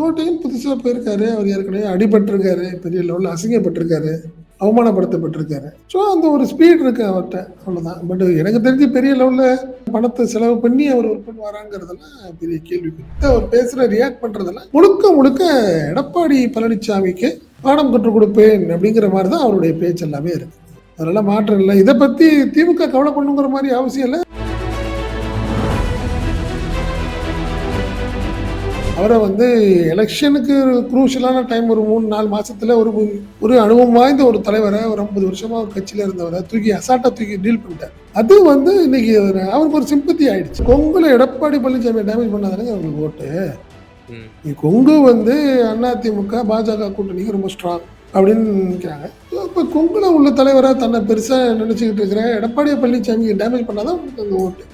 செங்கோட்டையன் புதுசாக போயிருக்காரு. அவர் ஏற்கனவே அடிபட்டிருக்காரு. பெரிய லெவலில் அசிங்கப்பட்டிருக்காரு. அவமானப்படுத்தப்பட்டிருக்காரு. ஸோ அந்த ஒரு ஸ்பீட் இருக்கு அவர்கிட்ட அவ்வளோதான் பட் எனக்கு தெரிஞ்சு பெரிய லெவலில் பணத்தை செலவு பண்ணி அவர் ஒர்க் பண்ணுவாராங்கிறதெல்லாம் பெரிய கேள்வி. அவர் பேசுகிற ரியாக்ட் பண்ணுறதெல்லாம் முழுக்க முழுக்க எடப்பாடி பழனிசாமிக்கு பாடம் கற்றுக் கொடுப்பேன் அப்படிங்கிற மாதிரி தான் அவருடைய பேச்சு எல்லாமே இருக்கு. அதெல்லாம் மாற்றம் இல்லை. இதை பற்றி திமுக கவலை பண்ணுங்கிற மாதிரி அவசியம் இல்லை. அவரை வந்து எலெக்ஷனுக்கு குரூஷியலான டைம் ஒரு மூணு நாலு மாசத்துல ஒரு ஒரு அனுபவம் வாய்ந்த ஒரு தலைவரை ஒரு ஐம்பது வருஷமா ஒரு கட்சியில இருந்தவரை தூக்கி அசால்ட்டா தூக்கி டீல் பண்ணிட்டார். அது வந்து இன்னைக்கு ஒரு- அவருக்கு ஒரு சிம்பத்தி ஆயிடுச்சு. கொங்குல எடப்பாடி பழனிசாமி டேமேஜ் பண்ணாதானே அவங்களுக்கு ஓட்டு. நீ கொங்கு வந்து அதிமுக பாஜக கூட்டணிக்கு ரொம்ப ஸ்ட்ராங் அப்படின்னு நினைக்கிறாங்க. இப்போ கொங்குல உள்ள தலைவராக தன்னை பெருசா நினைச்சுக்கிட்டு இருக்கிற எடப்பாடி பழனிசாமிக்கு டேமேஜ் பண்ணாதான் உங்களுக்கு அந்த ஓட்டு.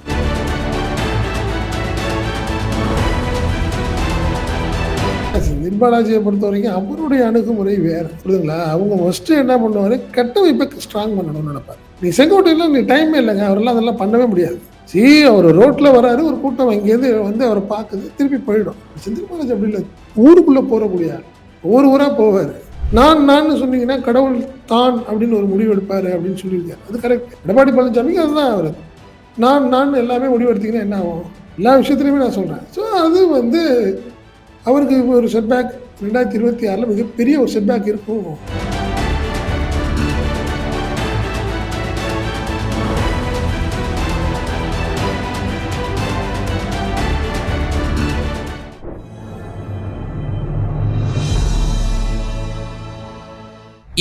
பாலாஜியை பொறுத்த வரைக்கும் அவருடைய அணுகுமுறை வேறு. புரியுதுங்களா? அவங்க ஃபஸ்ட்டு என்ன பண்ணுவாரு? கட்டமைப்பை ஸ்ட்ராங் பண்ணணும்னு நினைப்பார். நீ செங்கோட்டையில் நீ டைமே இல்லைங்க. அவரெல்லாம் அதெல்லாம் பண்ணவே முடியாது. சி அவர் ரோட்டில் வராரு ஒரு கூட்டம் அங்கேருந்து வந்து அவரை பார்க்குது திருப்பி போயிடும். செந்தில் பாலாஜி அப்படி இல்லை. ஊருக்குள்ளே போகக்கூடிய ஆள். ஒவ்வொரு ஊராக போவார். நான் நான் சொன்னீங்கன்னா கடவுள் தான் அப்படின்னு ஒரு முடிவு எடுப்பார் அப்படின்னு சொல்லியிருக்காரு. அது கரெக்ட் எடப்பாடி பழனிசாமிக்கு அதுதான் அவர். நான் நான் எல்லாமே முடிவெடுத்தீங்கன்னா என்ன ஆகும்? எல்லா விஷயத்துலையுமே நான் சொல்கிறேன் ஸோ அது வந்து அவருக்கு ஒரு செட்பேக் ரெண்டாயிரத்தி இருபத்தி ஆறில் மிகப்பெரிய ஒரு செட்பேக் இருக்கும்.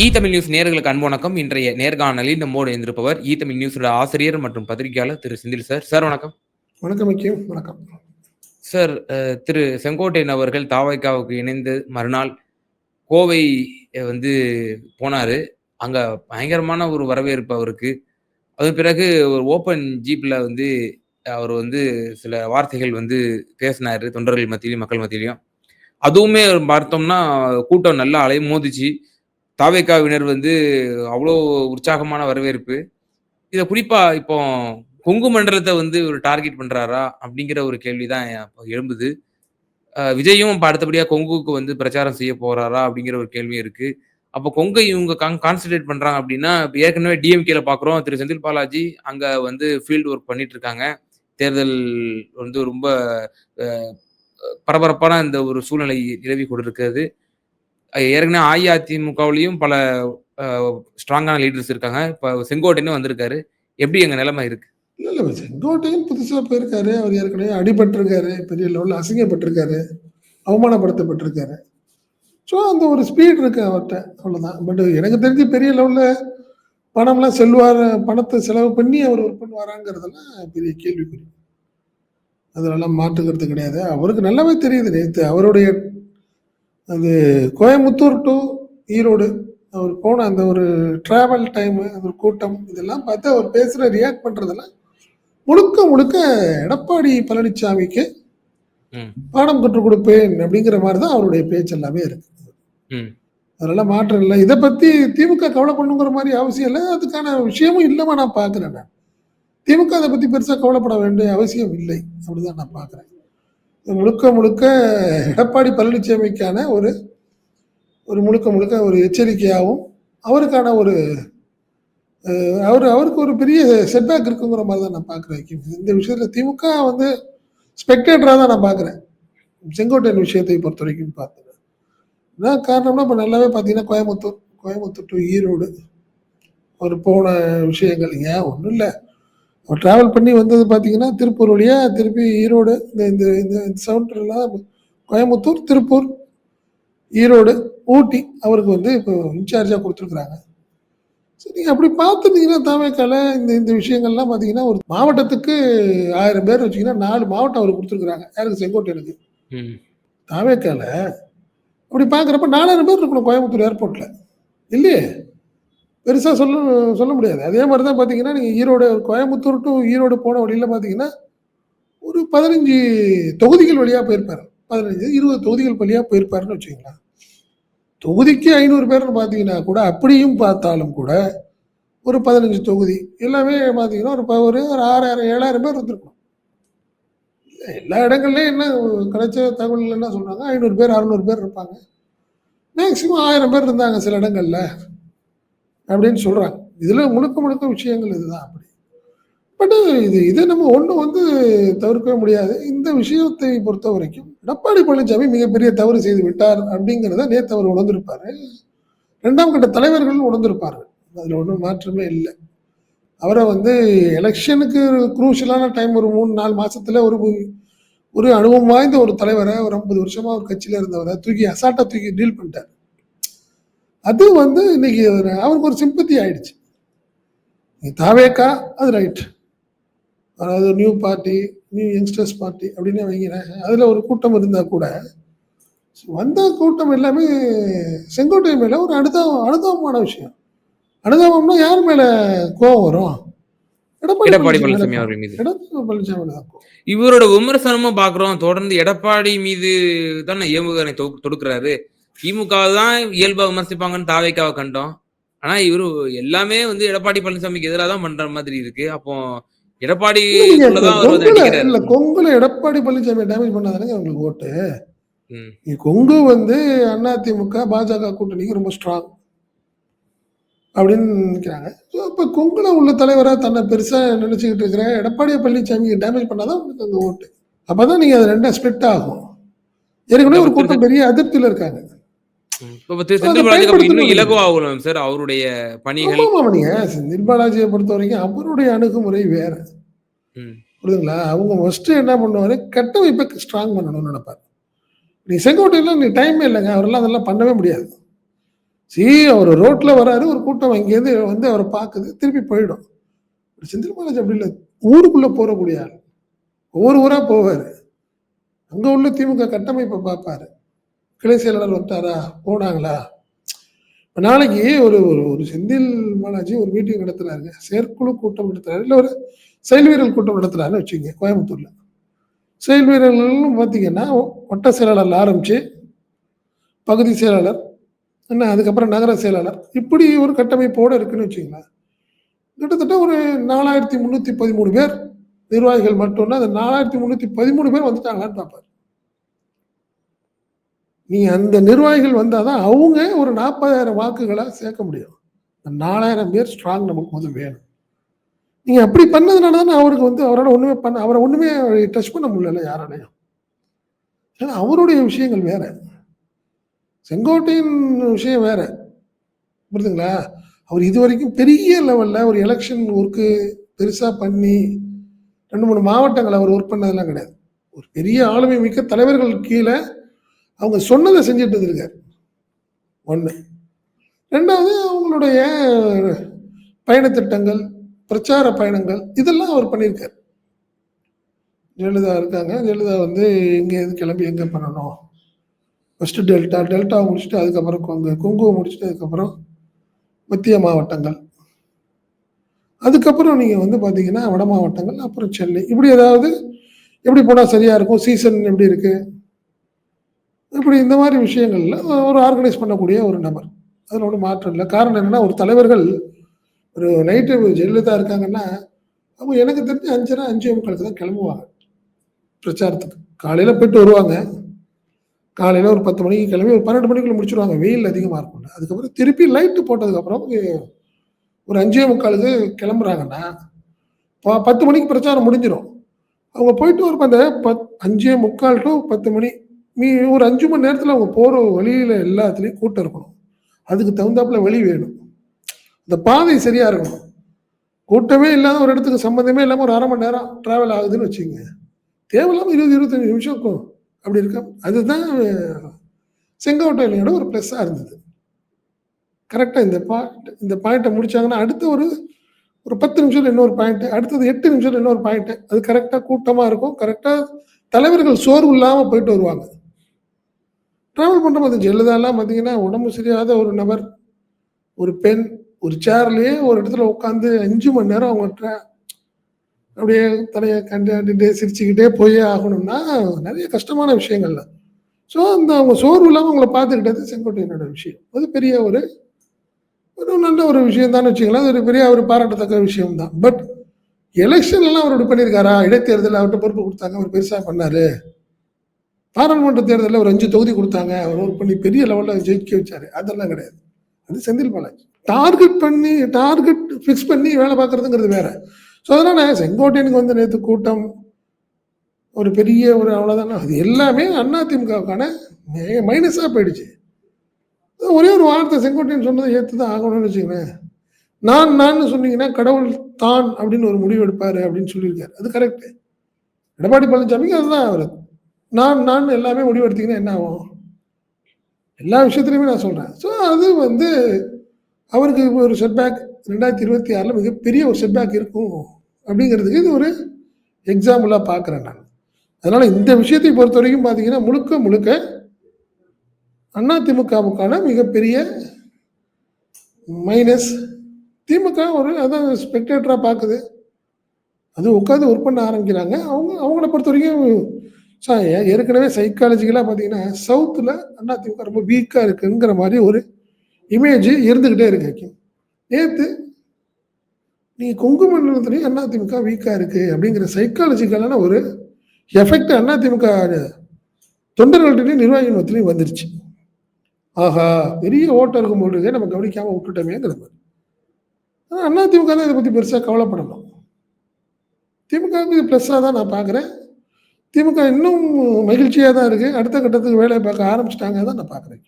இ தமிழ் நியூஸ் நேயர்களுக்கு அன்பு வணக்கம். இன்றைய நேர்காணலில் நம்மோடு இருந்திருப்பவர் இ தமிழ் நியூஸோட ஆசிரியர் மற்றும் பத்திரிகையாளர் திரு செந்தில் சார். சார் வணக்கம். வணக்கம் வணக்கம். சார் திரு செங்கோட்டையன் அவர்கள் தாவைக்காவுக்கு இணைந்து மறுநாள் கோவை வந்து போனார். அங்கே பயங்கரமான ஒரு வரவேற்பு அவருக்கு. அது பிறகு ஒரு ஓப்பன் ஜீப்பில் வந்து அவர் வந்து சில வார்த்தைகள் வந்து பேசினார் தொண்டர்கள் மத்தியிலையும் மக்கள் மத்தியிலையும். அதுவுமே பார்த்தோம்னா கூட்டம் நல்லா அலைய மோதிச்சு தாவேக்காவினர் வந்து அவ்வளோ உற்சாகமான வரவேற்பு. இதை குறிப்பாக இப்போ கொங்கு மண்டலத்தை வந்து ஒரு டார்கெட் பண்றாரா அப்படிங்கிற ஒரு கேள்விதான் எழும்புது. விஜயும் இப்போ அடுத்தபடியா கொங்குக்கு வந்து பிரச்சாரம் செய்ய போறாரா அப்படிங்கிற ஒரு கேள்வி இருக்கு. அப்போ கொங்கை இவங்க கான்சென்ட்ரேட் பண்றாங்க அப்படின்னா இப்போ ஏற்கனவே டிஎம்கேல பாக்குறோம். திரு செந்தில் பாலாஜி அங்க வந்து ஃபீல்டு ஒர்க் பண்ணிட்டு இருக்காங்க. தேர்தல் வந்து ரொம்ப பரபரப்பான இந்த ஒரு சூழ்நிலை நிலவி கொண்டிருக்கிறது. ஏற்கனவே அஇஅதிமுகவுலயும் பல ஸ்ட்ராங்கான லீடர்ஸ் இருக்காங்க. இப்போ செங்கோட்டைன்னு வந்திருக்காரு. எப்படி எங்க நிலைமை இருக்கு? இல்லை இல்லை செங்கோட்டையன் புதுசாக போயிருக்காரு. அவர் ஏற்கனவே அடிபட்டிருக்காரு. பெரிய லெவலில் அசிங்கப்பட்டிருக்காரு. அவமானப்படுத்தப்பட்டிருக்காரு. ஸோ அந்த ஒரு ஸ்பீட் இருக்கு அவர்கிட்ட அவ்வளோதான் பட் எனக்கு தெரிஞ்சு பெரிய லெவலில் பணம்லாம் செல்வார் பணத்தை செலவு பண்ணி அவர் ஒர்க் பண்ணுவாராங்கிறதெல்லாம் பெரிய கேள்விக்குறி. அதெல்லாம் மாற்றுக்கிறது கிடையாது. அவருக்கு நல்லாவே தெரியுது நேற்று அவருடைய அது கோயம்புத்தூர் டு ஈரோடு அவர் போன அந்த ஒரு ட்ராவல் டைமு அந்த ஒரு கூட்டம் இதெல்லாம் பார்த்து அவர் பேசுகிற ரியாக்ட் பண்ணுறதெல்லாம் முழுக்க முழுக்க எடப்பாடி பழனிசாமிக்கு. பாடம் கற்றுக் கொடுப்பேன் அப்படிங்கிற மாதிரி தான் அவருடைய பேச்சு எல்லாமே இருக்கு. ம். அதெல்லாம் மாற்றம் இல்லை. இதை பத்தி திமுக கவலை பண்ணுங்கிற மாதிரி அவசியம் இல்லை. அதுக்கான விஷயமும் இல்லாம நான் பார்க்கிறேன் நான். திமுக அதை பத்தி பெருசா கவலைப்பட வேண்டிய அவசியம் இல்லை. அப்படிதான் நான் பார்க்கிறேன். முழுக்க முழுக்க எடப்பாடி பழனிசாமிக்கான ஒரு ஒரு முழுக்க முழுக்க ஒரு எச்சரிக்கையாகவும் அவருக்கான ஒரு அவர் அவருக்கு ஒரு பெரிய செட்பேக் இருக்குங்கிற மாதிரி தான் நான் பார்க்குறேன். இந்த விஷயத்தில் திமுக வந்து ஸ்பெக்டேட்டராக தான் நான் பார்க்குறேன். செங்கோட்டையன் விஷயத்தை பொறுத்த வரைக்கும் பார்த்தேன் என்ன காரணம்னா இப்போ நல்லாவே பார்த்தீங்கன்னா கோயம்புத்தூர் கோயம்புத்தூர் டு ஈரோடு. அவர் போன விஷயங்கள். ஏன்? ஒன்றும் இல்லை. அவர் ட்ராவல் பண்ணி வந்தது பார்த்தீங்கன்னா திருப்பூர் வழியாக திருப்பி ஈரோடு இந்த இந்த இந்த சவுண்டர்லாம் கோயம்புத்தூர் திருப்பூர் ஈரோடு ஊட்டி அவருக்கு வந்து இப்போ இன்சார்ஜாக கொடுத்துருக்குறாங்க. சரி நீங்கள் அப்படி பார்த்துருந்தீங்கன்னா தாவேக்கால இந்த இந்த விஷயங்கள்லாம் பார்த்தீங்கன்னா ஒரு மாவட்டத்துக்கு ஆயிரம் பேர் வச்சிங்கன்னா நாலு மாவட்டம் அவருக்கு கொடுத்துருக்குறாங்க. யாருக்கு செங்கோட்டையனுக்கு. தாவேக்கால. அப்படி பார்க்குறப்ப நாலாயிரம் பேர் இருக்கணும் கோயம்புத்தூர் ஏர்போர்ட்டில் இல்லையே? பெருசாக சொல்ல சொல்ல முடியாது. அதே மாதிரி தான் பார்த்தீங்கன்னா நீங்கள் ஈரோடு கோயம்புத்தூர் டு ஈரோடு போன வழியில் பார்த்தீங்கன்னா ஒரு பதினஞ்சு தொகுதிகள் வழியாக போயிருப்பார். பதினஞ்சு இருபது தொகுதிகள் வழியாக போயிருப்பாருன்னு வச்சுக்கலாம் தொகுதிக்கு ஐநூறு பேர்னு பார்த்தீங்கன்னா கூட அப்படியும் பார்த்தாலும் கூட ஒரு பதினஞ்சு தொகுதி. எல்லாமே பார்த்தீங்கன்னா ஒரு ப- ஒரு ஒரு ஆறாயிரம் ஏழாயிரம் பேர் இருந்திருக்கணும். எல்லா இடங்கள்லையும் என்ன கிடைச்ச தகவல் என்ன சொல்கிறாங்க ஐநூறு பேர் அறுநூறு பேர் இருப்பாங்க. மேக்சிமம் ஆயிரம் பேர் இருந்தாங்க சில இடங்களில் அப்படின்னு சொல்கிறாங்க இதில் முழுக்க முழுக்க விஷயங்கள் இதுதான் அப்படி. பட் இது இதை நம்ம ஒன்று வந்து தவிர்க்கவே முடியாது. இந்த விஷயத்தை பொறுத்த வரைக்கும் எடப்பாடி பழனிசாமி மிகப்பெரிய தவறு செய்து விட்டார் அப்படிங்கிறத நேற்று அவர் உணர்ந்திருப்பாரு. ரெண்டாம் கட்ட தலைவர்கள் உணர்ந்திருப்பார்கள் அதில் ஒன்றும் மாற்றமே இல்லை. அவரை வந்து எலெக்ஷனுக்கு குரூஷியலான டைம் ஒரு மூணு நாலு மாசத்துல ஒரு ஒரு அனுபவம் வாய்ந்த ஒரு தலைவரை ஒரு ஐம்பது வருஷமா ஒரு கட்சியில இருந்தவரை தூக்கி அசால்ட்டா தூக்கி டீல் பண்ணிட்டார். அது வந்து இன்னைக்கு அவருக்கு ஒரு சிம்பத்தி ஆயிடுச்சு. தாவேக்கா அது ரைட் அதாவது new party new youngsters party அப்படின்னு வைக்கிறேன் அதுல ஒரு கூட்டம் இருந்தா கூட வந்த கூட்டம் எல்லாமே செங்கோட்டை மேல ஒரு அனுதாபம் அனுதாபமான விஷயம். அனுதாபம்னா யார் மேல கோவம் வரும்? எடப்பாடி பழனிசாமி. அவர்கள் மீது. இவரோட விமர்சனமும் பாக்குறோம். தொடர்ந்து எடப்பாடி மீது தானே ஏவுகணை தொடுக்கிறாரு. திமுக தான் இயல்பா விமர்சிப்பாங்கன்னு தாவைக்காவை கண்டோம். ஆனா இவரு எல்லாமே வந்து எடப்பாடி பழனிசாமிக்கு எதிராக தான் பண்ற மாதிரி இருக்கு. அப்போ எடப்பாடி இல்ல கொங்குல எடப்பாடி பழனிசாமி டேமேஜ் பண்ணாதானங்க உங்களுக்கு ஓட்டு? கொங்கு வந்து அதிமுக பாஜக கூட்டணிக்கு ரொம்ப ஸ்ட்ராங் அப்படின்னு நினைக்கிறாங்க. ஸோ இப்போ கொங்குல உள்ள தலைவரா தன்னை பெருசா நினைச்சுக்கிட்டு இருக்கிற எடப்பாடி பழனிசாமிக்கு டேமேஜ் பண்ணாதான் உங்களுக்கு அந்த ஓட்டு. அப்பதான் நீங்க அது ரெண்டா ஸ்பிளிட் ஆகும். ஏற்கனவே ஒரு கூட்டம் பெரிய அதிருப்தியில இருக்காங்க. இன்னும் சார் அவருடைய பணிகள். செந்தில் பாலாஜியை பொறுத்த வரைக்கும் அவருடைய அணுகுமுறை வேற. ம். புரியுதுங்களா? அவங்க ஃபர்ஸ்ட் என்ன பண்ணுவாரு? கட்டமைப்பை ஸ்ட்ராங் பண்ணணும்னு நினைப்பாரு. நீ செங்கோட்டையில நீ டைமே இல்லைங்க. அவரெல்லாம் அதெல்லாம் பண்ணவே முடியாது. சி அவர் ரோட்ல வராரு ஒரு கூட்டம் அங்கேருந்து வந்து அவரை பார்க்குது திருப்பி போயிடும். செந்தில் பாலாஜி அப்படி இல்லை. ஊருக்குள்ள போறக்கூடிய ஆள். ஒவ்வொரு ஊரா போவாரு. அங்க உள்ள திமுக கட்டமைப்பை பார்ப்பாரு. கிளை செயலாளர் வந்தாரா போனாங்களா? இப்போ நாளைக்கு ஒரு ஒரு ஒரு செந்தில் பாலாஜி ஒரு மீட்டிங் நடத்துறாருங்க. செயற்குழு கூட்டம் நடத்துறாரு. இல்லை ஒரு செயல் வீரர் கூட்டம் நடத்துறாருன்னு வச்சுங்க கோயம்புத்தூரில். செயல் வீரர்கள்னு பார்த்தீங்கன்னா வட்ட செயலாளர் ஆரம்பிச்சு பகுதி செயலாளர் என்ன அதுக்கப்புறம் நகர செயலாளர். இப்படி ஒரு கட்டமைப்போடு இருக்குன்னு வச்சுங்களேன் கிட்டத்தட்ட ஒரு நாலாயிரத்தி முந்நூற்றி பதிமூணு பேர் நிர்வாகிகள் மட்டும்னா அந்த நாலாயிரத்தி முந்நூற்றி பதிமூணு பேர் வந்துட்டாங்களான்னு பார்ப்பார். நீ அந்த நிர்வாகிகள் வந்தால் தான் அவங்க ஒரு நாற்பதாயிரம் வாக்குகளை சேர்க்க முடியும். அந்த நாலாயிரம் பேர் ஸ்ட்ராங் நமக்கு வந்து வேணும். நீங்கள் அப்படி பண்ணதுனால தானே அவருக்கு வந்து அவரால் ஒன்றுமே பண்ண அவரை ஒன்றுமே டச் பண்ண முடியல யாராலையும். ஏன்னா அவருடைய விஷயங்கள் வேற. செங்கோட்டையின் விஷயம் வேற. புரியுதுங்களா அவர் இது வரைக்கும் பெரிய லெவலில் ஒரு எலெக்ஷன் ஒர்க்கு பெருசாக பண்ணி ரெண்டு மூணு மாவட்டங்கள் அவர் ஒர்க் பண்ணதெல்லாம் கிடையாது. ஒரு பெரிய ஆளுமை மிக்க தலைவர்கள் கீழே அவங்க சொன்னதை செஞ்சுட்டு இருந்திருக்கார். ஒன்று ரெண்டாவது அவங்களுடைய பயணத்திட்டங்கள் பிரச்சார பயணங்கள் இதெல்லாம் அவர் பண்ணியிருக்காரு. ஜெயலலிதா இருக்காங்க. ஜெயலலிதா வந்து இங்கே இருந்து கிளம்பி எங்கே பண்ணணும்? First delta. டெல்டா முடிச்சுட்டு அதுக்கப்புறம் கொங்கு. கொங்குவை முடிச்சுட்டு அதுக்கப்புறம் மத்திய மாவட்டங்கள். அதுக்கப்புறம் நீங்கள் வந்து பார்த்தீங்கன்னா வட மாவட்டங்கள் அப்புறம் சென்னை. இப்படி ஏதாவது எப்படி போனால் சரியாக இருக்கும்? சீசன் எப்படி இருக்குது இப்படி இந்த மாதிரி விஷயங்கள்ல ஒரு ஆர்கனைஸ் பண்ணக்கூடிய ஒரு நபர். அதில் ஒன்றும் மாற்றம் இல்லை. காரணம் என்னென்னா ஒரு தலைவர்கள் ஒரு நைட்டு ஜெயலலிதா இருக்காங்கன்னா அவங்க எனக்கு தெரிஞ்சு அஞ்சரை அஞ்சு முக்காலுக்கு தான் கிளம்புவாங்க. பிரச்சாரத்துக்கு. காலையில் போயிட்டு வருவாங்க. காலையில் ஒரு பத்து மணிக்கு கிளம்பி ஒரு பன்னெண்டு மணிக்குள்ளே முடிச்சுடுவாங்க வெயில் அதிகமாக இருக்கும்ல. அதுக்கப்புறம் திருப்பி லைட்டு போட்டதுக்கப்புறம் ஒரு அஞ்சே முக்காலுக்கு கிளம்புறாங்கன்னா ப- பத்து மணிக்கு பிரச்சாரம் முடிஞ்சிடும் அவங்க போயிட்டு ஒரு அந்த பத் அஞ்சே முக்கால் டு பத்து மணி மீ ஒரு அஞ்சு மணி நேரத்தில் அவங்க போகிற வழியில் எல்லாத்துலேயும் கூட்டம் இருக்கணும். அதுக்கு தகுந்தாப்புல வழி வேணும். இந்த பாதை சரியாக இருக்கணும். கூட்டமே இல்லாத ஒரு இடத்துக்கு சம்மந்தமே இல்லாமல் ஒரு அரை மணி நேரம் ட்ராவல் ஆகுதுன்னு வச்சுங்க தேவையில்லாமல் இருபது இருபத்தஞ்சு நிமிஷம் இருக்கும். அப்படி இருக்க? அதுதான் செங்கோட்டையிலோட ஒரு ப்ளஸ்ஸாக இருந்தது. கரெக்டாக இந்த பாயிண்ட் இந்த பாயிண்ட்டை முடிச்சாங்கன்னா அடுத்த ஒரு ஒரு பத்து நிமிஷத்தில் இன்னொரு பாயிண்ட்டு அடுத்தது எட்டு நிமிஷத்தில் இன்னொரு பாயிண்ட்டு அது கரெக்டாக கூட்டமாக இருக்கும். கரெக்டாக தலைவர்கள் சோர்வு இல்லாமல் போயிட்டு வருவாங்க. ட்ராவல் பண்ணும்போது ஜெயலலிதாலாம் பார்த்தீங்கன்னா உடம்பு சரியாத ஒரு நபர் ஒரு பெண் ஒரு சேர்லேயே ஒரு இடத்துல உட்காந்து அஞ்சு மணி நேரம் அவங்க அப்படியே தலையை கண்டாடிட்டே சிரிச்சுக்கிட்டே போயே ஆகணும்னா நிறைய கஷ்டமான விஷயங்கள்ல. ஸோ அந்த அவங்க சோர்வு இல்லாமல் அவங்கள பார்த்துக்கிட்டது செங்கோட்டையனோட விஷயம். அது பெரிய ஒரு ஒரு நல்ல ஒரு விஷயம் தான் வச்சுக்கலாம் அது ஒரு பெரிய ஒரு பாராட்டத்தக்க விஷயம் தான். பட் எலெக்ஷன்லாம் அவர் இப்படி பண்ணியிருக்காரா? இடைத்தேர்தல் அவர்கிட்ட பொறுப்பு கொடுத்தாங்க. அவர் பெருசாக பண்ணாரு. பாராளுமன்ற தேர்தலில் ஒரு அஞ்சு தொகுதி கொடுத்தாங்க. அவர் ஒர்க் பண்ணி பெரிய லெவலில் ஜெயிக்க வச்சாரு. அதெல்லாம் கிடையாது. அது செந்தில் பாலாஜி. டார்கெட் பண்ணி டார்கெட் ஃபிக்ஸ் பண்ணி வேலை பார்க்கறதுங்கிறது வேற. ஸோ அதனால் செங்கோட்டையனுக்கு வந்து நேற்று கூட்டம் ஒரு பெரிய ஒரு அவ்வளோதானே அது எல்லாமே அதிமுகவுக்கான மைனஸாக போயிடுச்சு. ஒரே ஒரு வார்த்தை செங்கோட்டையன் சொன்னதை ஏற்று தான் ஆகணும்னு வச்சுக்கோங்களேன். நான் நான் சொன்னீங்கன்னா கடவுள் தான் அப்படின்னு ஒரு முடிவு எடுப்பார் அப்படின்னு சொல்லியிருக்காரு. அது கரெக்டு எடப்பாடி பழனிசாமிக்கு அதுதான் அவர். நான் நான் எல்லாமே முடிவெடுத்தீங்கன்னா என்ன ஆகும்? எல்லா விஷயத்துலையுமே நான் சொல்கிறேன் ஸோ அது வந்து அவருக்கு ஒரு செட்பேக் ரெண்டாயிரத்தி இருபத்தி ஆறில் மிகப்பெரிய ஒரு செட்பேக் இருக்கும் அப்படிங்கிறதுக்கு இது ஒரு எக்ஸாம்பிளாக பார்க்குறேன் நான். அதனால் இந்த விஷயத்தை பொறுத்த வரைக்கும் பார்த்தீங்கன்னா முழுக்க முழுக்க அதிமுகவுக்கான மிகப்பெரிய மைனஸ் திமுக ஒரு அதான் ஸ்பெக்டேட்டராக பார்க்குது. அது உட்காந்து ஒர்க் பண்ண ஆரம்பிக்கிறாங்க. அவங்க அவங்கள பொறுத்த வரைக்கும் ஸோ ஏற்கனவே சைக்காலஜிக்கலாக பார்த்தீங்கன்னா சவுத்தில் அதிமுக ரொம்ப வீக்காக இருக்குங்கிற மாதிரி ஒரு இமேஜ் இருந்துக்கிட்டே இருக்கு நேற்று நீ கொங்கு மண்டலத்துலேயும் அதிமுக வீக்காக இருக்குது அப்படிங்கிற சைக்காலஜிக்கலான ஒரு எஃபெக்ட் அதிமுக தொண்டர்கள்ட்டையும் நிர்வாகிகள் வந்துருச்சு. ஆஹா பெரிய ஓட்டம் இருக்கும் பொழுது நம்ம கவனிக்காமல் விட்டுட்டோமேங்கிற மாதிரி. ஆனால் அதிமுக தான் இதை பற்றி பெருசாக கவலைப்படணும். திமுகவுக்கு இது ப்ளஸ்ஸாக தான் நான் பார்க்குறேன் திமுக இன்னும் மகிழ்ச்சியாக தான் இருக்குது அடுத்த கட்டத்துக்கு வேலையை பார்க்க ஆரம்பிச்சிட்டாங்க தான் நான் பார்க்குறேன்.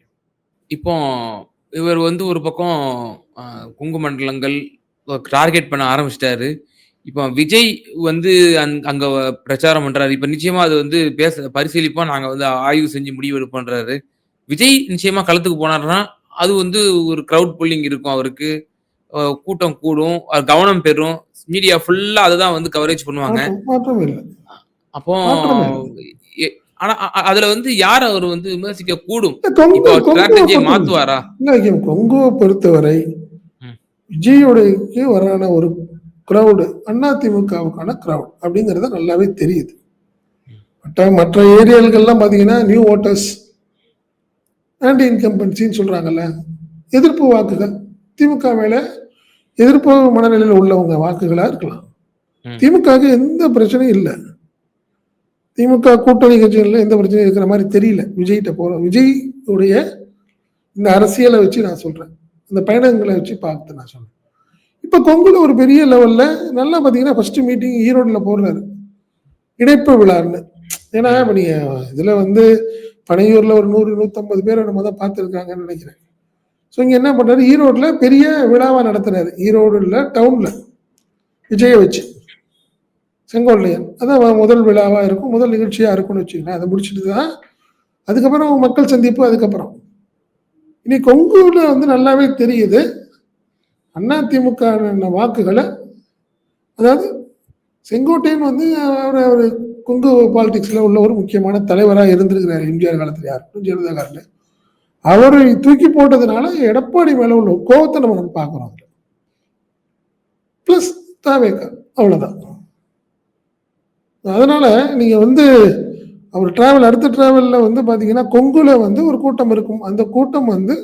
இப்போ இவர் வந்து ஒரு பக்கம் குங்கு மண்டலங்கள் டார்கெட் பண்ண ஆரம்பிச்சிட்டாரு. இப்போ விஜய் வந்து அங் அங்க பிரச்சாரம் பண்றாரு. இப்ப நிச்சயமா அது வந்து பேச பரிசீலிப்போம் நாங்க வந்து ஆய்வு செஞ்சு முடிவு எடுப்போன்றாரு. விஜய் நிச்சயமா களத்துக்கு போனாருன்னா அது வந்து ஒரு க்ரௌட் புல்லிங் இருக்கும் அவருக்கு. கூட்டம் கூடும் கவனம் பெறும். மீடியா ஃபுல்லா அதுதான் வந்து கவரேஜ் பண்ணுவாங்க. அப்போ ஆனா அதுல வந்து யார் அவர் வந்து விமர்சிக்க கூடும் மாத்துவாரா? கொங்குவை பொறுத்தவரை. விஜயோடைக்கு வரான ஒரு க்ரௌடு அதிமுகவுக்கான க்ரௌட் அப்படிங்கிறது நல்லாவே தெரியுது. மற்ற மற்ற ஏரியாக்கள்லாம் பார்த்தீங்கன்னா நியூ ஓட்டர்ஸ் ஆன்டி இன்கம்பன்சின்னு சொல்கிறாங்கல்ல எதிர்ப்பு வாக்குகள். திமுக மேல எதிர்ப்பு மனநிலையில் உள்ளவங்க வாக்குகளாக இருக்கலாம். திமுகவுக்கு எந்த பிரச்சனையும் இல்லை. திமுக கூட்டணி கட்சிகளில் எந்த பிரச்சனையும் இருக்கிற மாதிரி தெரியல. விஜய்கிட்ட போகிறோம் விஜய் உடைய இந்த அரசியலை வச்சு நான் சொல்கிறேன் இந்த பயணங்களை வச்சு பார்த்து நான் சொல்கிறேன் இப்போ கொங்குல ஒரு பெரிய லெவலில் நல்லா பார்த்தீங்கன்னா ஃபர்ஸ்ட் மீட்டிங் ஈரோட்டில் போடுறாரு. இணைப்பு விழான்னு. ஏன்னா இப்போ நீங்கள் இதில் வந்து பனையூரில் ஒரு நூறு நூற்றம்பது பேரை நம்ம தான் பார்த்துருக்காங்கன்னு நினைக்கிறேன். ஸோ இங்கே என்ன பண்ணாரு ஈரோட்டில் பெரிய விழாவாக நடத்துகிறாரு ஈரோடு இல்லை டவுனில் விஜயை வச்சு. செங்கோட்டையன். அதான் முதல் விழாவாக இருக்கும். முதல் நிகழ்ச்சியாக இருக்கும்னு வச்சுக்கலாம் அதை முடிச்சுட்டு தான் அதுக்கப்புறம் மக்கள் சந்திப்பு அதுக்கப்புறம். இனி கொங்குல வந்து நல்லாவே தெரியுது. அதிமுக வாக்குகளை. அதாவது செங்கோட்டையன் வந்து அவர் அவர் கொங்கு பாலிடிக்ஸில் உள்ள ஒரு முக்கியமான தலைவராக இருந்திருக்கிறார். எம்ஜிஆர் காலத்தில் யாருக்கும் ஜெயலலிதா காலத்தில் அவரை தூக்கி போட்டதுனால எடப்பாடி மேலே உள்ள கோவத்தை நம்ம நம்ம பார்க்குறோம். அதில் ப்ளஸ் தாவேக்கா. அவ்வளோதான் அதனால நீங்க வந்து அவர் டிராவல் அடுத்த டிராவல்ல வந்து பாத்தீங்கன்னா கொங்குல வந்து ஒரு கூட்டம் இருக்கும். அந்த கூட்டம் வந்து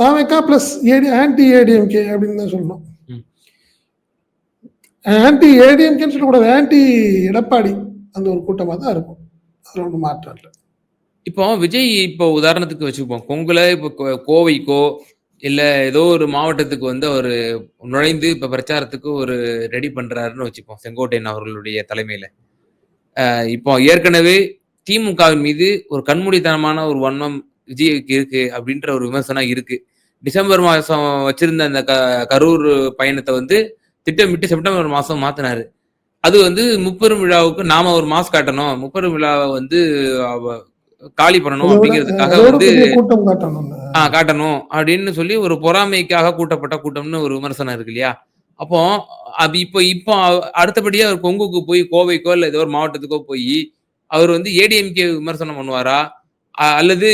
தாவேக்கா பிளஸ் ஏடி ஆன்டி ஏடிஎம்கே அப்படின்னு தான் சொல்லணும். ஆன்டி ஏடிஎம்கேன்னு சொல்லக்கூடாது ஆன்டி எடப்பாடி அந்த ஒரு கூட்டமாக தான் இருக்கும். அதில் ஒன்றும் மாற்றம் இல்லை. இப்போ விஜய் இப்போ உதாரணத்துக்கு வச்சுப்போம் கொங்குல இப்போ கோவைக்கோ இல்லை ஏதோ ஒரு மாவட்டத்துக்கு வந்து அவர் நுழைந்து இப்போ பிரச்சாரத்துக்கு ஒரு ரெடி பண்ணுறாருன்னு வச்சுப்போம் செங்கோட்டையன் அவர்களுடைய தலைமையில். இப்போ ஏற்கனவே திமுகவின் மீது ஒரு கண்மூடித்தனமான ஒரு வன்மம் விஜய்க்கு இருக்கு அப்படின்ற ஒரு விமர்சனம் இருக்கு. டிசம்பர் மாதம் வச்சிருந்த அந்த க கரூர் பயணத்தை வந்து திட்டமிட்டு செப்டம்பர் மாதம் மாத்தினாரு. அது வந்து முப்பெரும் விழாவுக்கு நாம ஒரு மாஸ் காட்டணும். முப்பெரும் விழாவை வந்து காலி பண்ணணும் அப்படிங்கிறதுக்காக வந்து கூட்டம் காட்டணும் அப்படின்னு சொல்லி ஒரு பொறாமைக்காக கூட்டப்பட்ட கூட்டம்னு ஒரு விமர்சனம் இருக்கு இல்லையா? அப்போ அது இப்போ இப்போ அடுத்தபடியா அவர் கொங்குக்கு போய் கோவைக்கோ இல்ல ஏதோ ஒரு மாவட்டத்துக்கோ போய் அவர் வந்து ஏடிஎம்கே விமர்சனம் பண்ணுவாரா? அல்லது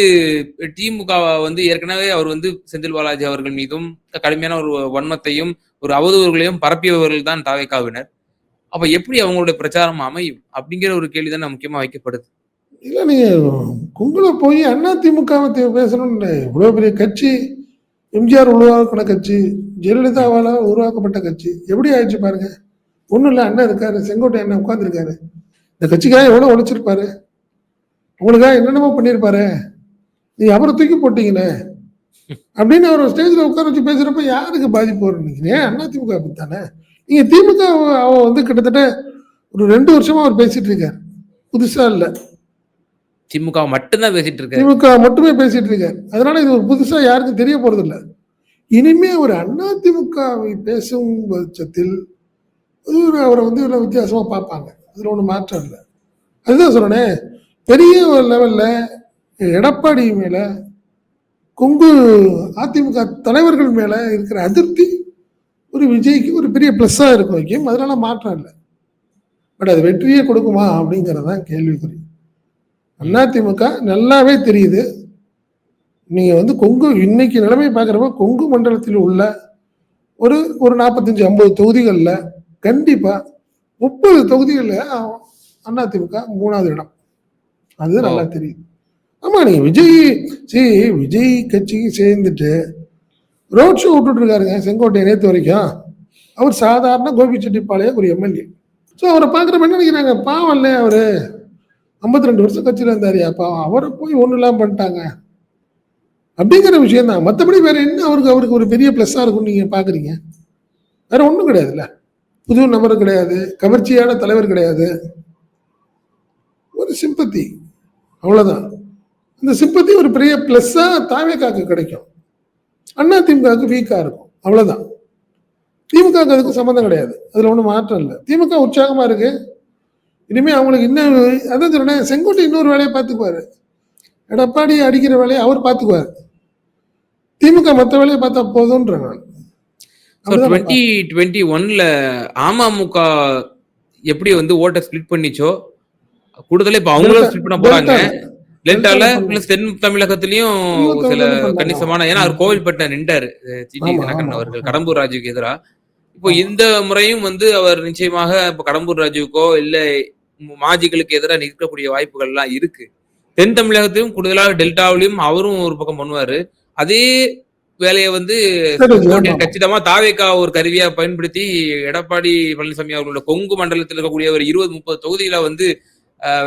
திமுக வந்து ஏற்கனவே அவர் வந்து செந்தில் பாலாஜி அவர்கள் மீதும் கடுமையான ஒரு வன்மத்தையும் ஒரு அவதூறுகளையும் பரப்பியவர்கள் தான் தாவைக்காவினர். அப்ப எப்படி அவங்களுடைய பிரச்சாரம் அமையும்? அப்படிங்கிற ஒரு கேள்விதான் முக்கியமா வைக்கப்படுது. இல்லை நீங்கள் குங்குல போய் அண்ணா திமுக பேசணும்னு இவ்வளோ பெரிய கட்சி எம்ஜிஆர் உருவாக்கின கட்சி ஜெயலலிதாவால் உருவாக்கப்பட்ட கட்சி எப்படி ஆயிடுச்சு பாருங்க. ஒன்றும் இல்லை அண்ணன் இருக்காரு செங்கோட்டை அண்ணன் உட்காந்துருக்காரு இந்த கட்சிக்காக எவ்வளோ உழைச்சிருப்பாரு? உங்களுக்காக என்னென்னமோ பண்ணியிருப்பாரு நீ அவரை தூக்கி போட்டீங்கண்ணே அப்படின்னு அவர் ஸ்டேஜில் உட்கார வச்சு பேசுகிறப்ப யாருக்கு பாதிப்பு வரும்? ஏன் அண்ணா திமுக தானே நீங்கள் திமுக அவன் வந்து கிட்டத்தட்ட ஒரு ரெண்டு வருஷமாக அவர் பேசிகிட்டு இருக்கார். புதுசாக இல்லை. திமுக மட்டும்தான் பேசிட்டு இருக்காரு. திமுக மட்டுமே பேசிட்டு இருக்காரு. அதனால இது ஒரு புதுசா யாருக்கும் தெரிய போறது இல்லை. இனிமே ஒரு அண்ணா திமுகவை பேசும் பட்சத்தில் ஒரு அவரை வந்து இவ்வளவு வித்தியாசமா பார்ப்பாங்க. அதில் ஒண்ணு மாற்றம் இல்லை. அதுதான் சொல்றேனே. பெரிய ஒரு லெவல்ல எடப்பாடி மேல கொங்கு அதிமுக தலைவர்கள் மேல இருக்கிற அதிருப்தி ஒரு விஜய்க்கு ஒரு பெரிய ப்ளஸ்ஸாக இருக்கும். வைக்கும் அதனால மாற்றம் இல்லை. பட் அது வெற்றியே கொடுக்குமா அப்படிங்கிறது தான் கேள்விக்குறி. அதிமுக நல்லாவே தெரியுது. நீங்க வந்து கொங்கு இன்னைக்கு நிலைமை பார்க்குறப்ப கொங்கு மண்டலத்தில் உள்ள ஒரு ஒரு நாற்பத்தஞ்சு ஐம்பது தொகுதிகளில் கண்டிப்பா முப்பது தொகுதிகளில் அதிமுக மூணாவது இடம். அது நல்லா தெரியுது. ஆமா நீங்க விஜய் சரி விஜய் கட்சிக்கு சேர்ந்துட்டு ரோட் ஷோ விட்டுட்டு இருக்காருங்க செங்கோட்டை நேற்று வரைக்கும். அவர் சாதாரண கோபிச்செட்டிப்பாளையம் ஒரு எம்எல்ஏ. ஸோ அவரை பார்க்குறப்ப என்ன நினைக்கிறாங்க? பாவம் இல்லையா அவரு. ஐம்பத்தி ரெண்டு வருஷம் கட்சியில் இருந்தார். அப்பா அவரை போய் ஒன்றும் இல்லாமல் பண்ணிட்டாங்க. அப்படிங்கிற விஷயம் தான் மற்றபடி வேற என்ன அவருக்கு அவருக்கு ஒரு பெரிய ப்ளஸ்ஸாக இருக்கும்னு நீங்கள் பார்க்குறீங்க வேற ஒன்றும் கிடையாதுல்ல. புது நபர் கிடையாது. கவர்ச்சியான தலைவர் கிடையாது. ஒரு சிம்பத்தி அவ்வளோதான் இந்த சிம்பத்தி ஒரு பெரிய ப்ளஸ்ஸாக தாவேக்காக்கு கிடைக்கும். அண்ணா திமுகவுக்கு வீக்காக இருக்கும். அவ்வளோதான் திமுகவுக்கு அதுக்கும் சம்மந்தம் கிடையாது. அதில் ஒன்றும் மாற்றம் இல்லை. திமுக உற்சாகமாக இருக்குது இனிமே அவங்களுக்கு இன்னும் அதான் சொல்றேன் செங்கோட்டை இன்னொரு வேலையை பார்த்துக்குவாரு. எடப்பாடி அடிக்கிற வேலையை அவர் பார்த்துக்குவார். திமுக மற்ற வேலையை பார்த்தா போதுன்ற நான். டுவெண்ட்டி டுவெண்ட்டி ஒன்ல அமமுக எப்படி வந்து ஓட்டை ஸ்பிளிட் பண்ணிச்சோ கூடுதல இப்ப அவங்களும் ஸ்பிளிட் பண்ண போறாங்க. டெல்டால பிளஸ் தென் தமிழகத்திலயும் சில. கணிசமான ஏன்னா அவர் கோவில்பட்ட நின்றாரு சிடி தினகரன். அவர்கள் கடம்பூர் ராஜுக்கு எதிரா. இப்போ. இந்த முறையும் வந்து அவர் நிச்சயமாக இப்ப கடம்பூர் ராஜுக்கோ இல்ல மாஜிகளுக்கு எதிராக நிற்கக்கூடிய வாய்ப்புகள் எல்லாம் இருக்கு. தென் தமிழகத்திலும் கூடுதலாக டெல்டாவிலும் அவரும் ஒரு பக்கம் பண்ணுவாரு. அதே வேலையை வந்து. கச்சிதமா தாவேக்கா ஒரு கருவியா பயன்படுத்தி எடப்பாடி பழனிசாமி அவர்களோட கொங்கு மண்டலத்தில் இருக்கக்கூடிய ஒரு இருபது முப்பது தொகுதியில வந்து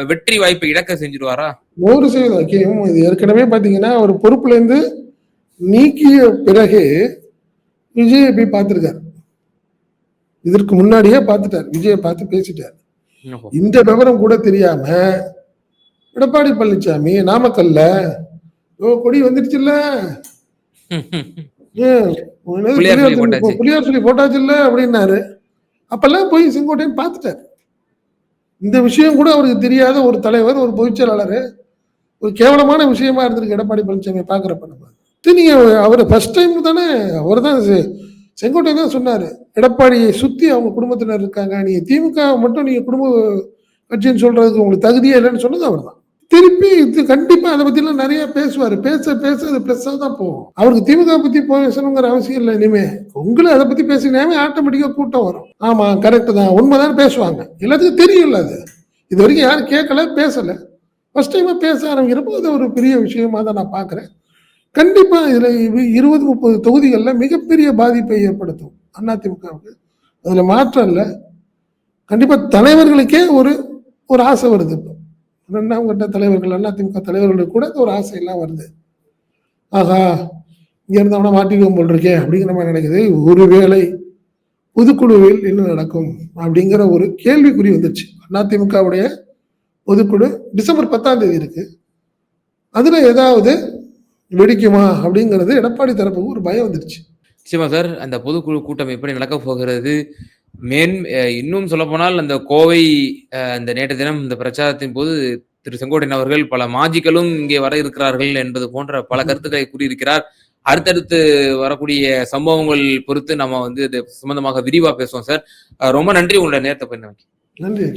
வெற்றி வாய்ப்பை இழக்க செஞ்சிருவாரா? நூறு சதவீதம் இது ஏற்கனவே பார்த்தீங்கன்னா அவர் பொறுப்புல இருந்து நீக்கிய பிறகு விஜயை போய் பார்த்துருக்காரு. இதற்கு முன்னாடியே பார்த்துட்டார். விஜயை பார்த்து பேசிட்டார். இந்த விவரம் கூட தெரியாம எடப்பாடி பழனிசாமி நாமக்கல்ல ஓ கொடி வந்துடுச்சுல்ல? புளியார் சொல்லி போட்டாச்சு. போட்டாச்சுல்ல அப்படின்னாரு. அப்பெல்லாம் போய் செங்கோட்டையன் பார்த்துட்டார். இந்த விஷயம் கூட அவருக்கு தெரியாத ஒரு தலைவர் ஒரு பொதுச் செயலாளர் ஒரு கேவலமான விஷயமா இருந்திருக்கு எடப்பாடி பழனிசாமி பாக்குறப்ப நம்ம. நீங்க அவர் ஃபர்ஸ்ட் டைம் தானே அவர் தான் செங்கோட்டை தான் சொன்னார் எடப்பாடியை சுற்றி அவங்க குடும்பத்தினர் இருக்காங்க நீங்கள் திமுக மட்டும் நீங்கள் குடும்ப கட்சின்னு சொல்கிறதுக்கு உங்களுக்கு தகுதியே இல்லைன்னு சொன்னது அவர் தான். திருப்பி இது கண்டிப்பாக அதை பற்றிலாம் நிறையா நிறைய பேச பேச அது ப்ளஸ்ஸாக தான் போகும். அவருக்கு திமுக பற்றி பேசணுங்கிற அவசியம் இல்லை இனிமே. உங்களை அதை பற்றி பேசினாவே ஆட்டோமேட்டிக்காக கூட்டம் வரும். ஆமாம் கரெக்டு தான். உண்மைதான் பேசுவாங்க. எல்லாத்துக்கும் தெரியல அது. இது வரைக்கும் யாரும் கேட்கல பேசலை. ஃபஸ்ட் டைமாக பேச ஆரம்பிக்கிறப்போ அது ஒரு பெரிய விஷயமாக தான் நான் பார்க்குறேன். கண்டிப்பாக இதில் இருபது முப்பது தொகுதிகளில் மிகப்பெரிய பாதிப்பை ஏற்படுத்தும் அதிமுகவுக்கு. அதில் மாற்றம் இல்லை. கண்டிப்பாக தலைவர்களுக்கே ஒரு ஒரு ஆசை வருது இப்போ. ரெண்டாம் கட்ட தலைவர்கள் அதிமுக தலைவர்களுக்கு கூட ஒரு ஆசையெல்லாம் வருது. ஆஹா இங்கே இருந்தவனா மாட்டிக்குவோம் போல் இருக்கே அப்படிங்கிற மாதிரி நினைக்குது. ஒருவேளை பொதுக்குழுவில் என்ன நடக்கும் அப்படிங்கிற ஒரு கேள்விக்குறி வந்துருச்சு. அதிமுகவுடைய பொதுக்குழு டிசம்பர் பத்தாம் தேதி இருக்கு. அதில் ஏதாவது வெடிக்குமா அப்படிங்கிறது எடப்பாடி தரப்புக்கு ஒரு பயம் வந்துருச்சு நிச்சயமா சார் அந்த பொதுக்குழு கூட்டம் எப்படி நடக்க போகிறது? மேன் இன்னும் சொல்ல போனால் அந்த கோவை அஹ், இந்த நேற்று தினம் இந்த பிரச்சாரத்தின் போது திரு செங்கோட்டையன் அவர்கள் பல மாஜிகளும் இங்கே வர இருக்கிறார்கள் என்பது போன்ற பல கருத்துக்களை கூறியிருக்கிறார். அடுத்தடுத்து வரக்கூடிய சம்பவங்கள் பொறுத்து நம்ம வந்து இது சம்பந்தமாக விரிவா பேசுவோம் சார். ரொம்ப நன்றி உங்களோட நேரத்தை பண்ண நன்றி